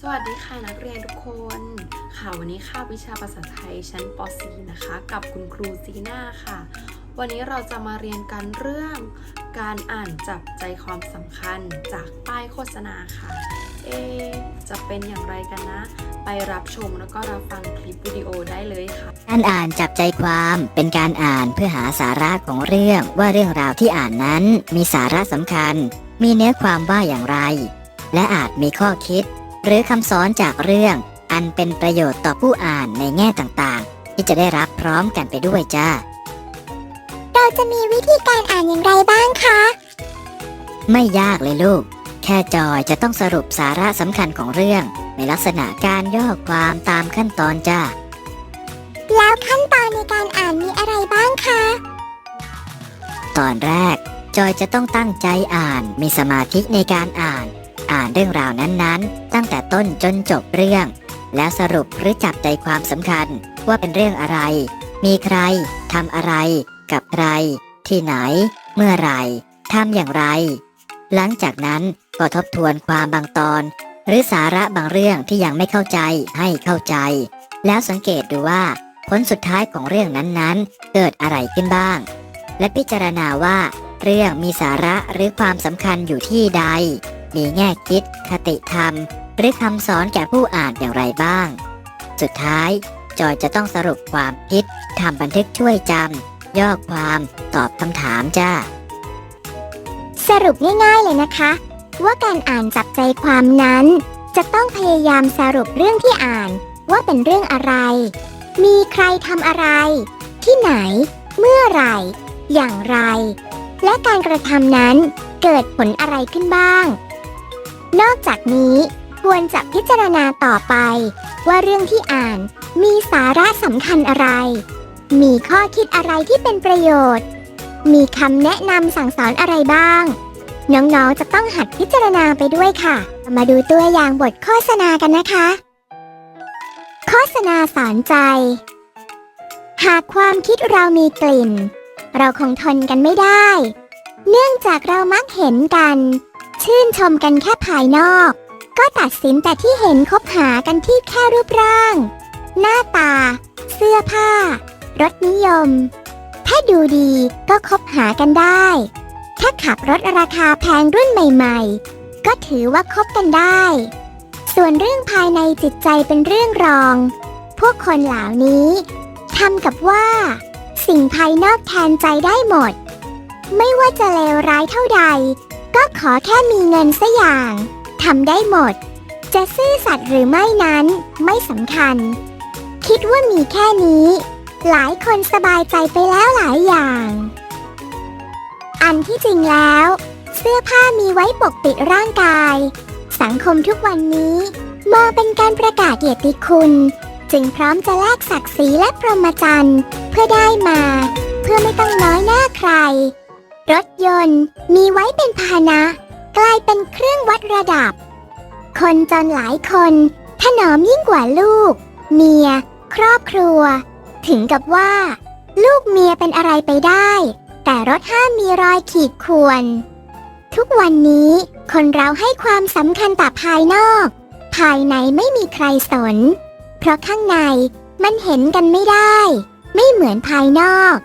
สวัสดีค่ะนักเรียนทุกคน ค่ะวันนี้ค่าวิชาภาษาไทยชั้นป .4 นะคะ กับคุณครูซีน่าค่ะ วันนี้เราจะมาเรียนกันเรื่องการอ่านจับใจความสำคัญจากป้ายโฆษณาค่ะ เอะจะเป็นอย่างไรกันนะ ไปรับชมแล้วก็รับฟังคลิปวิดีโอได้เลยค่ะ การอ่านจับใจความเป็นการอ่านเพื่อหาสาระของเรื่องว่าเรื่องราวที่อ่านนั้นมีสาระสำคัญ มีเนื้อความว่าอย่างไร และอาจมีข้อคิด หรือคำสอนจากเรื่อง อันเป็นประโยชน์ต่อผู้อ่านในแง่ต่างๆ ที่จะได้รับพร้อมกันไปด้วยจ้า เราจะมีวิธีการอ่านอย่างไรบ้างคะ ไม่ยากเลยลูก แค่จอยจะต้องสรุปสาระสำคัญของเรื่อง ในลักษณะการย่อความตามขั้นตอนจ้า แล้วขั้นตอนในการอ่านมีอะไรบ้างคะ ตอนแรกจอยจะต้องตั้งใจอ่านมีสมาธิในการอ่าน อ่านเรื่องราวนั้นๆ ตั้งแต่ต้นจนจบเรื่อง แล้วสรุปหรือจับใจความสำคัญว่าเป็นเรื่องอะไร มีใครทำอะไร กับใคร ที่ไหน เมื่อไหร่ทำอย่างไร หลังจากนั้นก็ทบทวนความบางตอน หรือสาระบางเรื่องที่ยังไม่เข้าใจให้เข้าใจ แล้วสังเกตดูว่า ผลสุดท้ายของเรื่องนั้นๆ เกิดอะไรขึ้นบ้าง และพิจารณาว่า เรื่องมีสาระหรือความสำคัญอยู่ที่ใด มีแง่คิด คติธรรม หรือคำสอนแก่ผู้อ่านอย่างไรบ้าง สุดท้าย จอยจะต้องสรุปความคิดทำบันทึกช่วยจำย่อความตอบคำถามจ้าสรุปง่ายๆเลยนะคะ ว่าการอ่านจับใจความนั้น จะต้องพยายามสรุปเรื่องที่อ่านว่าเป็นเรื่องอะไร มีใครทำอะไร ที่ไหน เมื่อไรอย่างไร และการกระทำนั้นเกิดผลอะไรขึ้นบ้าง นอกจากนี้ควรจะพิจารณาต่อไป ว่าเรื่องที่อ่านมีสาระสำคัญอะไร มีข้อคิดอะไรที่เป็นประโยชน์ มีคำแนะนำสั่งสอนอะไรบ้าง น้องๆ จะต้องหัดพิจารณาไปด้วยค่ะ มาดูตัวอย่างบทโฆษณากันนะคะ โฆษณาสอนใจ หากความคิดเรามีกลิ่น เราคงทนกันไม่ได้ เนื่องจากเรามักเห็นกัน ชื่นชมกันแค่ภายนอก ก็ตัดสินแต่ที่เห็นคบหากันที่แค่รูปร่าง หน้าตา เสื้อผ้า รสนิยม ถ้าดูดีก็คบหากันได้ ถ้าขับรถราคาแพงรุ่นใหม่ ๆ ก็ถือว่าคบกันได้ ส่วนเรื่องภายในจิตใจเป็นเรื่องรอง พวกคนเหล่านี้ทำกับว่า สิ่งภายนอกแทนใจได้หมด ไม่ว่าจะเลวร้ายเท่าใด ก็ขอแค่มีเงินสัอย่างทำได้หมด จะซื่อสัตย์หรือไม่นั้นไม่สำคัญ คิดว่ามีแค่นี้ หลายคนสบายใจไปแล้วหลายอย่าง อันที่จริงแล้ว เสื้อผ้ามีไว้ปกปิดร่างกาย สังคมทุกวันนี้มองเป็นการประกาศเกียรติคุณ จึงพร้อมจะแลกศักดิ์ศรีและพรหมจรรย์เพื่อได้มา เพื่อไม่ต้องน้อยหน้าใคร รถยนต์มีไว้เป็นพาหนะ กลายเป็นเครื่องวัดระดับ คนจนหลายคนถนอมยิ่งกว่าลูก เมีย ครอบครัว ถึงกับว่า ลูกเมียเป็นอะไรไปได้ แต่รถห้ามมีรอยขีดข่วน ทุกวันนี้คนเราให้ความสำคัญแต่ภายนอก ภายในไม่มีใครสน เพราะข้างในมันเห็นกันไม่ได้ ไม่เหมือนภายนอก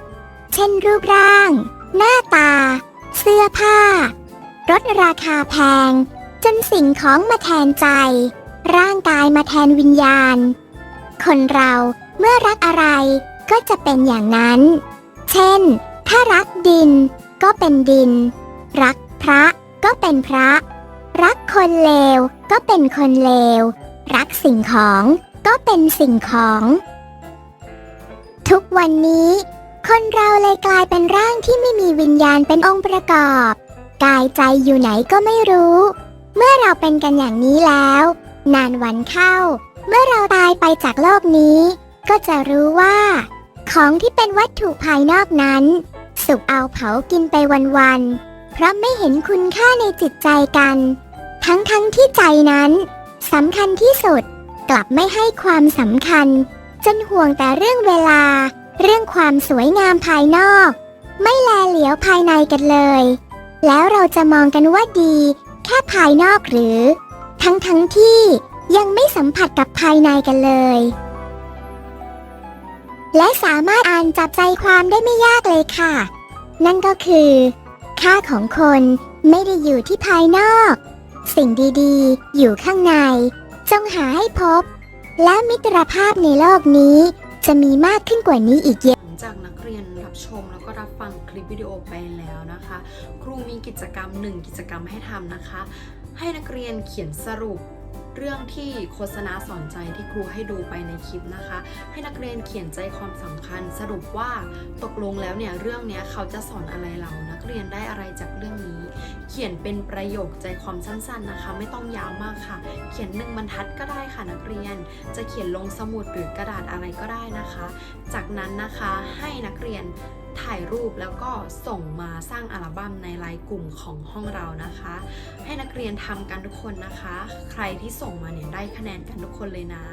เช่นรูปร่าง หน้าตา เสื้อผ้ารถราคาแพง จนสิ่งของมาแทนใจ ร่างกายมาแทนวิญญาณ คนเราเมื่อรักอะไรก็จะเป็นอย่างนั้น เช่น ถ้ารักดินก็เป็นดิน รักพระก็เป็นพระ รักคนเลวก็เป็นคนเลว รักสิ่งของก็เป็นสิ่งของ ทุกวันนี้ คนเราเลยกลายเป็นร่างที่ไม่มีวิญญาณเป็นองค์ประกอบ กายใจอยู่ไหนก็ไม่รู้ เมื่อเราเป็นกันอย่างนี้แล้ว นานวันเข้า เมื่อเราตายไปจากโลกนี้ ก็จะรู้ว่า ของที่เป็นวัตถุภายนอกนั้น สุกเอาเผากินไปวันๆเพราะไม่เห็นคุณค่าในจิตใจกัน ทั้งๆทที่ใจนั้นสำคัญที่สุดกลับไม่ให้ความสำคัญ จนห่วงแต่เรื่องเวลา เรื่องความสวยงามภายนอก ไม่แลเหลียวภายในกันเลย แล้วเราจะมองกันว่าดี แค่ภายนอกหรือ ทั้งๆทที่ยังไม่สัมผัสกับภายในกันเลย และสามารถอ่านจับใจความได้ไม่ยากเลยค่ะ นั่นก็คือ ค่าของคนไม่ได้อยู่ที่ภายนอก สิ่งดีๆ อยู่ข้างใน จงหาให้พบ และมิตรภาพในโลกนี้ จะมีมากขึ้นกว่านี้อีกเยอะหลังจากนักเรียนรับชมแล้วก็รับฟังคลิปวิดีโอไปแล้วนะคะ ครูมีกิจกรรมหนึ่งกิจกรรมให้ทำนะคะ ให้นักเรียนเขียนสรุป เรื่องที่โฆษณาสอนใจที่ครูให้ดูไปในคลิปนะคะ ให้นักเรียนเขียนใจความสำคัญ สรุปว่าตกลงแล้วเนี่ยเรื่องนี้เขาจะสอนอะไรเรานักเรียนได้อะไรจากเรื่องนี้ เขียนเป็นประโยคใจความสั้นๆนะคะ ไม่ต้องยาวมากค่ะ เขียนหนึ่งบรรทัดก็ได้ค่ะนักเรียน จะเขียนลงสมุดหรือกระดาษอะไรก็ได้นะคะ จากนั้นนะคะให้นักเรียน ถ่ายรูปแล้วก็ส่งมาสร้างอัลบั้มในไลน์กลุ่มของห้องเรานะคะ ให้นักเรียนทำกันทุกคนนะคะ ใครที่ส่งมาเนี่ยได้คะแนนกันทุกคนเลยนะ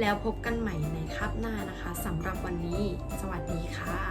แล้วพบกันใหม่ในคาบหน้านะคะสำหรับวันนี้ สวัสดีค่ะ